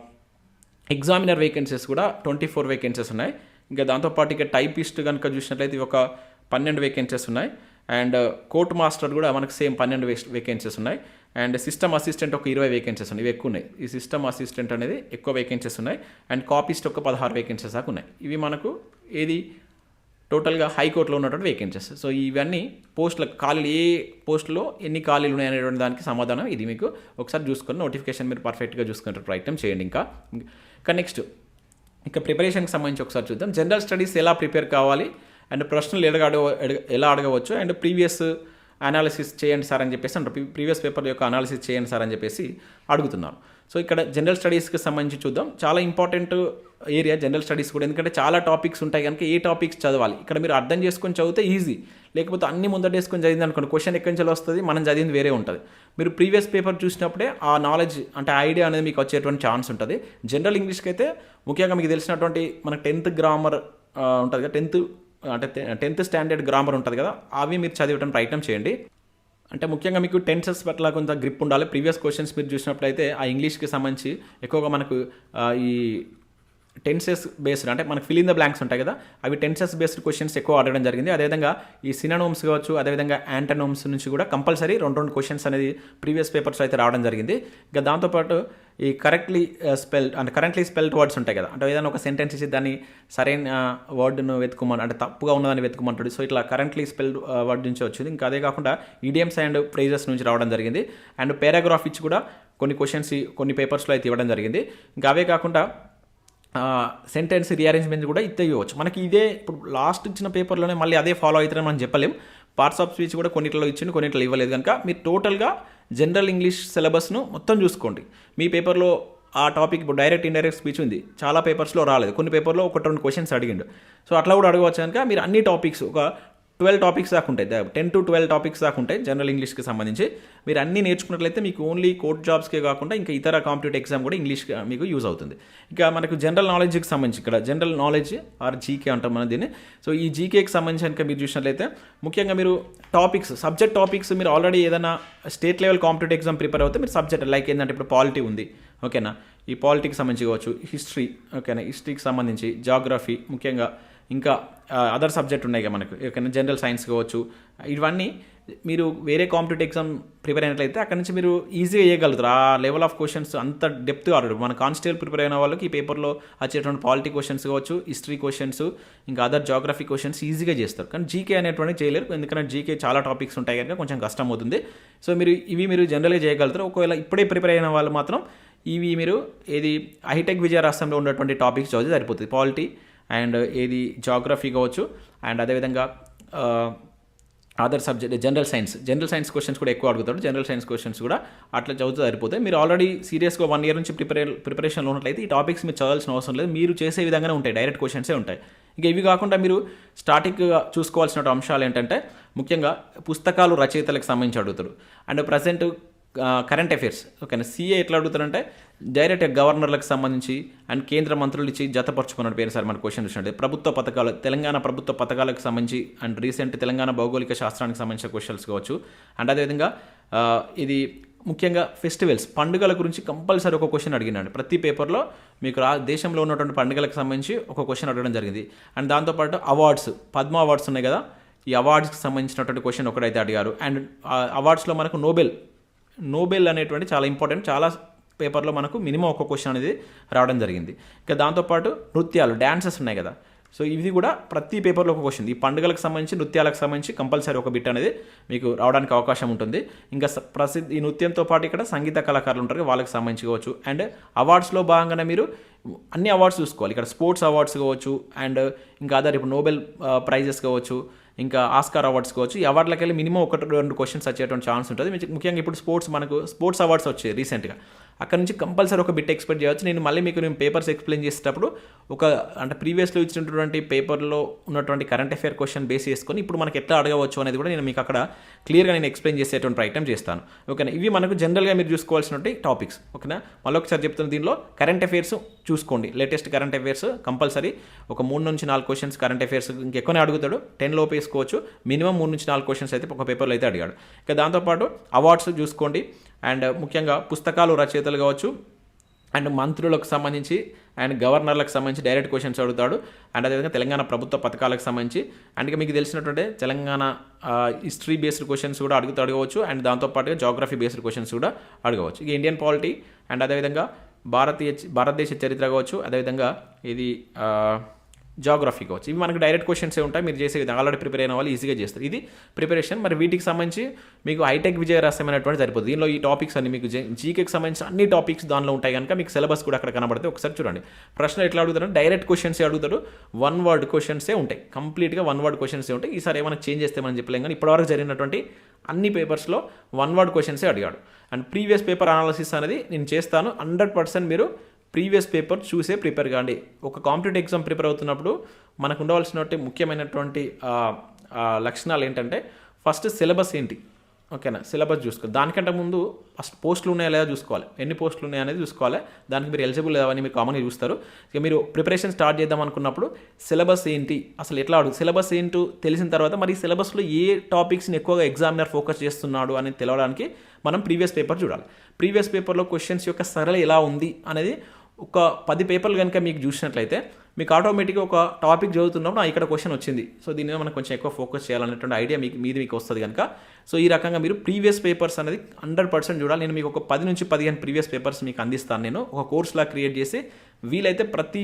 ఎగ్జామినర్ వేకెన్సీస్ కూడా ట్వంటీ ఫోర్ వేకెన్సీస్ ఉన్నాయి. ఇంకా దాంతోపాటు ఇక టైపిస్ట్ కనుక చూసినట్లయితే ఒక పన్నెండు వేకెన్సీస్ ఉన్నాయి. అండ్ uh, కోర్ట్ మాస్టర్ కూడా మనకు సేమ్ పన్నెండు వేకెన్సీస్ ఉన్నాయి. అండ్ సిస్టమ్ అసిస్టెంట్ ఒక ఇరవై వేకెన్సీస్ ఉన్నాయి. ఇవి ఎక్కువ ఉన్నాయి. ఈ సిస్టమ్ అసిస్టెంట్ అనేది ఎక్కువ వేకెన్సీస్ ఉన్నాయి. అండ్ కాపీస్ట్ ఒక పదహారు వేకెన్సీస్ దాకా ఉన్నాయి. ఇవి మనకు ఏది? టోటల్గా హైకోర్టులో ఉన్నటువంటి వేకెన్సీస్ సో ఇవన్నీ పోస్టుల ఖాళీలు ఏ పోస్టులో ఎన్ని ఖాళీలు ఉన్నాయి అనేటువంటి దానికి సమాధానం ఇది మీకు. ఒకసారి చూసుకొని నోటిఫికేషన్ మీరు పర్ఫెక్ట్గా చూసుకునే ప్రయత్నం చేయండి ఇంకా. ఇంకా నెక్స్ట్ ఇంకా ప్రిపరేషన్కి సంబంధించి ఒకసారి చూద్దాం. జనరల్ స్టడీస్ ఎలా ప్రిపేర్ కావాలి అండ్ ప్రశ్నలు ఎలా అడగ ఎలా అడగవచ్చు అండ్ ప్రీవియస్ అనాలిసిస్ చేయండి సార్ అని చెప్పేసి అంటే ప్రీవియస్ పేపర్ యొక్క అనాలిసిస్ చేయండి సార్ అని చెప్పేసి అడుగుతున్నారు. సో ఇక్కడ జనరల్ స్టడీస్కి సంబంధించి చూద్దాం. చాలా ఇంపార్టెంట్ ఏరియా జనరల్ స్టడీస్ కూడా. ఎందుకంటే చాలా టాపిక్స్ ఉంటాయి కనుక ఏ టాపిక్స్ చదవాలి? ఇక్కడ మీరు అర్థం చేసుకొని చదివితే ఈజీ. లేకపోతే అన్ని ముందటేసుకొని చదివింది అనుకోండి. క్వశ్చన్ ఎక్కడి నుంచి వస్తుంది? మనం చదివింది వేరే ఉంటుంది. మీరు ప్రీవియస్ పేపర్ చూసినప్పుడే ఆ నాలెడ్జ్ అంటే ఐడియా అనేది మీకు వచ్చేటువంటి ఛాన్స్ ఉంటుంది. జనరల్ ఇంగ్లీష్కి అయితే ముఖ్యంగా మీకు తెలిసినటువంటి మన టెన్త్ గ్రామర్ ఉంటుంది కదా టెన్త్ అంటే టెన్త్ స్టాండర్డ్ గ్రామర్ ఉంటుంది కదా అవి మీరు చదివటం ప్రయత్నం చేయండి. అంటే ముఖ్యంగా మీకు టెన్సెస్ పట్ల కొంత గ్రిప్ ఉండాలి. ప్రీవియస్ క్వశ్చన్స్ మీరు చూసినప్పుడైతే ఆ ఇంగ్లీష్కి సంబంధించి ఎక్కువగా మనకు ఈ టెన్సెస్ బేస్డ్ అంటే మనకు ఫిల్ ఇన్ ద బ్లాంక్స్ ఉంటాయి కదా అవి టెన్సెస్ బేస్డ్ క్వశ్చన్స్ ఎక్కువ అడగడం జరిగింది. అదేవిధంగా ఈ సినానోమ్స్ కావచ్చు అదేవిధంగా యాంటనోమ్స్ నుంచి కూడా కంపల్సరీ రెండు రెండు క్వశ్చన్స్ అనేది ప్రీవియస్ పేపర్స్ అయితే రావడం జరిగింది. ఇంకా దాంతోపాటు ఈ కరెక్ట్లీ స్పెల్ uh, అంటే కరెంట్లీ స్పెల్డ్ వర్డ్స్ ఉంటాయి కదా అంటే ఏదైనా ఒక సెంటెన్స్ ఇచ్చి దాన్ని సరైన uh, వర్డ్ను వెతుకుమని అంటే తప్పుగా ఉన్నదాన్ని వెతుకుమంటాడు. సో ఇట్లా కరెంట్లీ స్పెల్డ్ వర్డ్ నుంచి వచ్చింది. ఇంకా అదే కాకుండా ఈడియమ్స్ అండ్ ప్రైజెస్ నుంచి రావడం జరిగింది. అండ్ పారాగ్రాఫ్ ఇచ్చి కూడా కొన్ని క్వశ్చన్స్ కొన్ని పేపర్స్లో అయితే ఇవ్వడం జరిగింది. ఇంకా అవే కాకుండా సెంటెన్స్ రీఅరేంజ్మెంట్ కూడా ఇస్తే ఇవ్వచ్చు మనకి ఇదే ఇప్పుడు లాస్ట్ ఇచ్చిన పేపర్లోనే మళ్ళీ అదే ఫాలో అవుతారని మనం చెప్పలేం. పార్ట్స్ ఆఫ్ స్పీచ్ కూడా కొన్నిట్లో ఇచ్చింది కొన్నిట్లో ఇవ్వలేదు కనుక మీరు టోటల్గా జనరల్ ఇంగ్లీష్ సిలబస్ను మొత్తం చూసుకోండి. మీ పేపర్లో ఆ టాపిక్ ఇప్పుడు డైరెక్ట్ ఇండైరెక్ట్ స్పీచ్ ఉంది. చాలా పేపర్స్లో రాలేదు. కొన్ని పేపర్లో ఒకటి రెండు క్వశ్చన్స్ అడిగిండు. సో అట్లా కూడా అడగవచ్చు కనుక మీరు అన్ని టాపిక్స్ ఒక ట్వెల్వ్ టాపిక్స్ దాకా ఉంటాయి. టెన్ టు ట్వెల్వ్ టాపిక్స్ దాకా ఉంటాయి జనరల్ ఇంగ్లీష్కి సంబంధించి. మీరు అన్ని నేర్చుకున్నట్లయితే మీకు ఓన్లీ కోర్ట్ జాబ్స్కే కాకుండా ఇంకా ఇతర కాంపిటేటివ్ ఎగ్జామ్ కూడా ఇంగ్లీష్ మీకు యూజ్ అవుతుంది. ఇక మనకు జనరల్ నాలెడ్జ్కి సంబంధించి ఇక్కడ జనరల్ నాలెడ్జ్ ఆర్ జీకే అంటాం మనం దీన్ని. సో ఈ జీకేకి సంబంధించి కనుక మీరు చూసినట్లయితే ముఖ్యంగా మీరు టాపిక్స్ సబ్జెక్ట్ టాపిక్స్ మీరు ఆల్రెడీ ఏదైనా state level competitive exam prepare అవుతే మీరు సబ్జెక్ట్ లైక్ ఏంటంటే ఇప్పుడు పాలిటీ ఉంది. ఓకేనా? ఈ పాలిటీకి సంబంధించి కావచ్చు హిస్టరీ ఓకేనా? హిస్టరీకి సంబంధించి జాగ్రఫీ ముఖ్యంగా ఇంకా అదర్ సబ్జెక్ట్ ఉన్నాయి కదా మనకు. ఎక్కడైనా జనరల్ సైన్స్ కావచ్చు ఇవన్నీ మీరు వేరే కాంపిటేటివ్ ఎగ్జామ్ ప్రిపేర్ అయినట్లయితే అక్కడ నుంచి మీరు ఈజీగా వేయగలుగుతారు. ఆ లెవెల్ ఆఫ్ క్వశ్చన్స్ అంత డెప్త్ ఆడరు మన కానిస్టేబుల్ ప్రిపేర్ అయిన వాళ్ళకి ఈ పేపర్లో వచ్చేటువంటి పాలిటీ క్వశ్చన్స్ కావచ్చు హిస్టరీ క్వశ్చన్స్ ఇంకా అదర్ జాగ్రఫీ క్వశ్చన్స్ ఈజీగా చేస్తారు. కానీ జీకే అనేటువంటి చేయలేరు. ఎందుకంటే జీకే చాలా టాపిక్స్ ఉంటాయి కనుక కొంచెం కష్టం అవుతుంది. సో మీరు ఇవి మీరు జనరల్గా చేయగలుగుతారు. ఒకవేళ ఇప్పుడే ప్రిపేర్ అయిన వాళ్ళు మాత్రం ఇవి మీరు ఏది హైటెక్ విజయ రాష్ట్రంలో ఉన్నటువంటి టాపిక్స్ చదివితే సరిపోతుంది. పాలిటీ అండ్ ఏది జాగ్రఫీ కావచ్చు అండ్ అదేవిధంగా other subject general science general science questions కూడా ఎక్కువ అడుగుతాడు జనరల్ సైన్స్ క్వశ్చన్స్ కూడా అట్లా చదివితే సరిపోతాయి. మీరు ఆల్రెడీ సీరియస్గా వన్ ఇయర్ నుంచి ప్రిపేర్ ప్రిపరేషన్లో ఉన్నట్లయితే ఈ టాపిక్స్ మీరు చదవాల్సిన అవసరం లేదు. మీరు చేసే విధంగానే ఉంటాయి. డైరెక్ట్ క్వశ్చన్సే ఉంటాయి. ఇంకా ఇవి కాకుండా మీరు స్టాటిక్గా చూసుకోవాల్సిన అంశాలు ఏంటంటే ముఖ్యంగా పుస్తకాలు రచయితలకు సంబంధించి అడుగుతాడు అండ్ ప్రజెంట్ కరెంట్ అఫైర్స్ ఓకేనా? సీఏ ఎట్లా అడుగుతారంటే డైరెక్ట్ గవర్నర్లకు సంబంధించి అండ్ కేంద్ర మంత్రులు ఇచ్చి జతపరుచుకున్న పేరు సార్ మన క్వశ్చన్ చూసినట్టు ప్రభుత్వ పథకాలు తెలంగాణ ప్రభుత్వ పథకాలకు సంబంధించి అండ్ రీసెంట్ తెలంగాణ భౌగోళిక శాస్త్రానికి సంబంధించిన క్వశ్చన్స్ కావచ్చు. అండ్ అదేవిధంగా ఇది ముఖ్యంగా ఫెస్టివల్స్ పండుగల గురించి కంపల్సరీ ఒక క్వశ్చన్ అడిగినాడు. ప్రతి పేపర్లో మీకు రా దేశంలో ఉన్నటువంటి పండుగలకు సంబంధించి ఒక క్వశ్చన్ అడగడం జరిగింది. అండ్ దాంతోపాటు అవార్డ్స్ పద్మ అవార్డ్స్ ఉన్నాయి కదా. ఈ అవార్డ్స్కి సంబంధించినటువంటి క్వశ్చన్ ఒకటైతే అడిగారు. అండ్ అవార్డ్స్లో మనకు నోబెల్ నోబెల్ అనేటువంటి చాలా ఇంపార్టెంట్ చాలా పేపర్లో మనకు మినిమం ఒక క్వశ్చన్ అనేది రావడం జరిగింది. ఇంకా దాంతోపాటు నృత్యాలు డ్యాన్సెస్ ఉన్నాయి కదా. సో ఇది కూడా ప్రతి పేపర్లో ఒక క్వశ్చన్. ఈ పండుగలకు సంబంధించి నృత్యాలకు సంబంధించి కంపల్సరీ ఒక బిట్ అనేది మీకు రావడానికి అవకాశం ఉంటుంది. ఇంకా ప్రసిద్ధి ఈ నృత్యంతో పాటు ఇక్కడ సంగీత కళాకారులు ఉంటారు వాళ్ళకి సంబంధించి కావచ్చు. అండ్ అవార్డ్స్లో భాగంగానే మీరు అన్ని అవార్డ్స్ చూసుకోవాలి. ఇక్కడ స్పోర్ట్స్ అవార్డ్స్ కావచ్చు అండ్ ఇంకా అదర్ ఇప్పుడు నోబెల్ ప్రైజెస్ కావచ్చు. ఇంకా ఆస్కార్ అవార్డ్స్ కావచ్చు. ఈ అవార్డులకి వెళ్ళి మినిమం ఒకటి రెండు క్వశ్చన్స్ వచ్చేటువంటి ఛాన్స్ ఉంటుంది. ముఖ్యంగా ఇప్పుడు స్పోర్ట్స్ మనకు స్పోర్ట్స్ అవార్డ్స్ వచ్చాయి రీసెంట్గా. అక్కడ నుంచి కంపల్సరీ ఒక బిట్ ఎక్స్పెక్ట్ చేయవచ్చు. నేను మళ్ళీ మీకు నేను పేపర్స్ ఎక్స్ప్లెయిన్ చేసేటప్పుడు ఒక అంటే ప్రీవియస్లో ఇచ్చినటువంటి పేపర్లో ఉన్నటువంటి కరెంట్ అఫేర్ క్వశ్చన్ బేస్ చేసుకొని ఇప్పుడు మనకి ఎట్లా అడగవచ్చు అనేది కూడా నేను మీకు అక్కడ క్లియర్గా నేను ఎక్స్ప్లెయిన్ చేసేటువంటి ప్రయత్నం చేస్తాను. ఓకేనా? ఇవి మనకు జనరల్గా మీరు చూసుకోవాల్సినటువంటి టాపిక్స్. ఓకేనా? మళ్ళీ ఒకసారి చెప్తున్న దీనిలో కరెంట్ అఫేర్స్ చూసుకోండి. లేటెస్ట్ కరెంట్ అఫేర్స్ కంపల్సరీ ఒక మూడు నుంచి నాలుగు క్వశ్చన్స్ కరెంట్ అఫేర్స్ ఇంకెక్కువనే అడుగుతాడు. టెన్ లోపు వేసుకోవచ్చు. మినిమం మూడు నుంచి నాలుగు క్వశ్చన్స్ అయితే ఒక పేపర్లో అయితే అడిగాడు. ఇక దాంతోపాటు అవార్డ్స్ చూసుకోండి. అండ్ ముఖ్యంగా పుస్తకాలు రచయితలు కావచ్చు అండ్ మంత్రులకు సంబంధించి అండ్ గవర్నర్లకు సంబంధించి డైరెక్ట్ క్వశ్చన్స్ అడుగుతాడు. అండ్ అదేవిధంగా తెలంగాణ ప్రభుత్వ పథకాలకు సంబంధించి అండ్ మీకు తెలిసినటువంటి తెలంగాణ హిస్టరీ బేస్డ్ క్వశ్చన్స్ కూడా అడుగుతూ అడగవచ్చు అండ్ దాంతోపాటుగా జాగ్రఫీ బేస్డ్ క్వశ్చన్స్ కూడా అడగవచ్చు. ఇక ఇండియన్ పాలిటీ అండ్ అదేవిధంగా భారతీయ భారతదేశ చరిత్ర కావచ్చు అదేవిధంగా ఇది జాగ్రఫీ కావచ్చు. ఇవి మనకు డైరెక్ట్ క్వశ్చన్స్ ఉంటాయి. మీరు చేసే విధంగా ఆల్రెడీ ప్రిపేర్ అయిన వాళ్ళు ఈజీగా చేస్తారు. ఇది ప్రిపరేషన్ మరి వీటికి సంబంధించి మీకు హైటెక్ విజయ రహస్యం అనేటువంటి సరిపోతుంది. దీనిలో ఈ టాపిక్స్ అన్ని మీకు జీకేకి సంబంధించిన అన్ని టాపిక్స్ దానిలో ఉంటాయి కనుక మీకు సిలబస్ కూడా అక్కడ కనబడితే ఒకసారి చూడండి. ప్రశ్న ఎట్లా అడుగుతారు? డైరెక్ట్ క్వశ్చన్స్ అడుగుతారు? వన్ వర్డ్ క్వశ్చన్సే ఉంటాయి. కంప్లీట్గా వన్ వర్డ్ క్వశ్చన్సే ఉంటాయి. ఈసారి ఏమైనా చేంజ్ చేస్తే మనం చెప్పలేం కానీ ఇప్పటివరకు జరిగినటువంటి అన్ని పేపర్స్లో వన్ వర్డ్ క్వశ్చన్సే అడిగాడు. అండ్ ప్రీవియస్ పేపర్ అనాలిసిస్ అనేది నేను చేస్తాను. హండ్రెడ్ పర్సెంట్ మీరు ప్రీవియస్ పేపర్ చూసే ప్రిపేర్ కాండి. ఒక కాంపిటేటివ్ ఎగ్జామ్ ప్రిపేర్ అవుతున్నప్పుడు మనకు ఉండవలసినటువంటి ముఖ్యమైనటువంటి లక్షణాలు ఏంటంటే ఫస్ట్ సిలబస్ ఏంటి? ఓకేనా? సిలబస్ చూసుకో దానికంటే ముందు ఫస్ట్ పోస్టులు ఉన్నాయా లేదా చూసుకోవాలి. ఎన్ని పోస్టులు ఉన్నాయా అనేది చూసుకోవాలి. దానికి మీరు ఎలిజిబుల్ అని మీరు కామన్గా చూస్తారు. ఇక మీరు ప్రిపరేషన్ స్టార్ట్ చేద్దాం అనుకున్నప్పుడు సిలబస్ ఏంటి? అసలు ఎట్లా అడుగు సిలబస్ ఏంటో తెలిసిన తర్వాత మరి సిలబస్లో ఏ టాపిక్స్ని ఎక్కువగా ఎగ్జామినర్ ఫోకస్ చేస్తున్నాడు అని తెలవడానికి మనం ప్రీవియస్ పేపర్ చూడాలి. ప్రీవియస్ పేపర్లో క్వశ్చన్స్ యొక్క సరళ ఎలా ఉంది అనేది ఒక పది పేపర్లు కనుక మీకు చూసినట్లయితే మీకు ఆటోమేటిక్గా ఒక టాపిక్ చదువుతున్నప్పుడు "ఆ, ఇక్కడ క్వశ్చన్ వచ్చింది. సో దీని మీద మనం కొంచెం ఎక్కువ ఫోకస్ చేయాలనేటువంటి ఐడియా మీకు మీది మీకు వస్తుంది కనుక సో ఈ రకంగా మీరు ప్రీవియస్ పేపర్స్ అనేది హండ్రెడ్ పర్సెంట్ చూడాలి. నేను మీకు ఒక పది నుంచి పదిహేను ప్రీవియస్ పేపర్స్ మీకు అందిస్తాను నేను. ఒక కోర్స్లా క్రియేట్ చేసి వీలైతే ప్రతి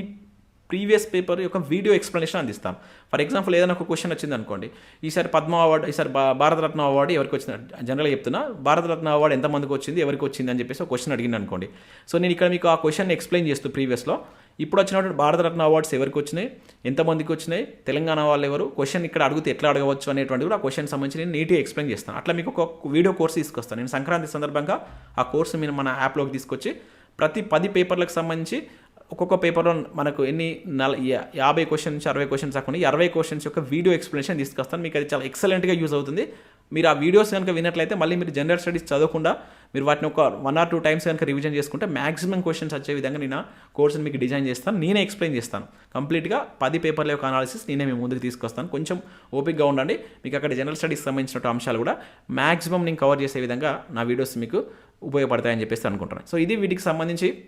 ప్రీవియస్ పేపర్ యొక్క వీడియో ఎక్స్ప్లెనేషన్ అందిస్తాను ఫర్ ఎగ్జాంపుల్ ఏదైనా ఒక క్వశ్చన్ వచ్చింది అనుకోండి. ఈసారి పద్మ అవార్డు ఈసారి భారతరత్న అవార్డు ఎవరికి వచ్చింది? జనరల్గా చెప్తున్నా భారతరత్న అవార్డు ఎంతమందికి వచ్చింది ఎవరికి వచ్చింది అని చెప్పేసి ఒక క్వశ్చన్ అడిగింది అనుకోండి. సో నేను ఇక్కడ మీకు ఆ క్వశ్చన్ ఎక్స్ప్లెయిన్ చేస్తూ ప్రీవియస్లో ఇప్పుడు వచ్చినటువంటి భారతరత్న అవార్డ్స్ ఎవరికి వచ్చినాయి ఎంతమందికి వచ్చినాయి తెలంగాణ వాళ్ళు ఎవరు క్వశ్చన్ ఇక్కడ అడిగితే ఎట్లా అడగవచ్చు అనేటువంటి కూడా ఆ క్వశ్చన్ సంబంధించి నేను నీట్గా ఎక్స్ప్లెయిన్ చేస్తాను. అట్లా మీకు ఒక వీడియో కోర్స్ తీసుకొస్తాను. నేను సంక్రాంతి సందర్భంగా ఆ కోర్సు మీరు మన యాప్లోకి తీసుకొచ్చి ప్రతి పది పేపర్లకు సంబంధించి ఒక్కొక్క పేపర్లో మనకు ఎన్ని నల యా- యాభై క్వశ్చన్ నుంచి అరవై క్వశ్చన్స్ కాకుండా అరవై క్వశ్చన్స్ యొక్క వీడియో ఎక్స్ప్లెనేషన్ తీసుకొస్తాను. మీకు అది చాలా ఎక్సలెంట్గా యూజ్ అవుతుంది. మీరు ఆ వీడియోస్ కనుక విన్నట్లయితే మళ్ళీ మీరు జనరల్ స్టడీస్ చదవకుండా మీరు వాటిని ఒక వన్ ఆర్ టూ టైమ్స్ కనుక రివిజన్ చేసుకుంటే మాక్సిమం క్వశ్చన్స్ వచ్చే విధంగా నేను కోర్సుని మీకు డిజైన్ చేస్తాను. నేనే ఎక్స్ప్లెయిన్ చేస్తాను. కంప్లీట్గా పది పేపర్ల యొక్క అనాలిసిస్ నేనే మీ ముందుకు తీసుకొస్తాను. కొంచెం ఓపిక్గా ఉండండి. మీకు అక్కడ జనరల్ స్టడీస్ సంబంధించిన అంశాలు కూడా మాక్సిమం నేను కవర్ చేసే విధంగా నా వీడియోస్ మీకు ఉపయోగపడతాయని చెప్పేసి అనుకుంటున్నాను. సో ఇది వీటికి సంబంధించి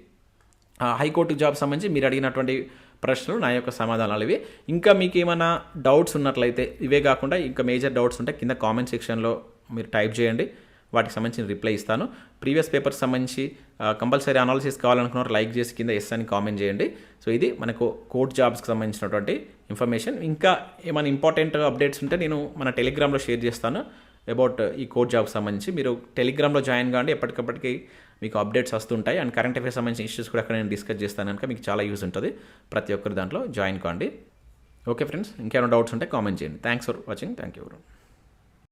హైకోర్టు జాబ్ సంబంధించి మీరు అడిగినటువంటి ప్రశ్నలు నా యొక్క సమాధానాలు ఇవి. ఇంకా మీకు ఏమైనా డౌట్స్ ఉన్నట్లయితే ఇవే కాకుండా ఇంకా మేజర్ డౌట్స్ ఉంటే కింద కామెంట్ సెక్షన్లో మీరు టైప్ చేయండి. వాటికి సంబంధించిన రిప్లై ఇస్తాను. ప్రీవియస్ పేపర్స్ సంబంధించి కంపల్సరీ అనాలిసిస్ కావాలనుకున్నారు లైక్ చేసి కింద ఎస్ అని కామెంట్ చేయండి. సో ఇది మనకు కోర్ట్ జాబ్స్కి సంబంధించినటువంటి ఇన్ఫర్మేషన్. ఇంకా ఏమైనా ఇంపార్టెంట్ అప్డేట్స్ ఉంటే నేను మన టెలిగ్రామ్లో షేర్ చేస్తాను. అబౌట్ ఈ కోర్ట్ జాబ్కి సంబంధించి మీరు టెలిగ్రామ్లో జాయిన్ కాండి. ఎప్పటికప్పటికి మీకు అప్డేట్స్ వస్తుంటాయి. అండ్ కరెంట్ అఫేర్స్ సంబంధించిన ఇష్యూస్ కూడా అక్కడ నేను డిస్కస్ చేస్తాను కనుక మీకు చాలా యూజ్ ఉంటుంది. ప్రతి ఒక్కరు దాంట్లో జాయిన్ కాండి. ఓకే ఫ్రెండ్స్ ఇంకేమైనా డౌట్స్ ఉంటే కామెంట్ చేయండి. Thanks for watching thank you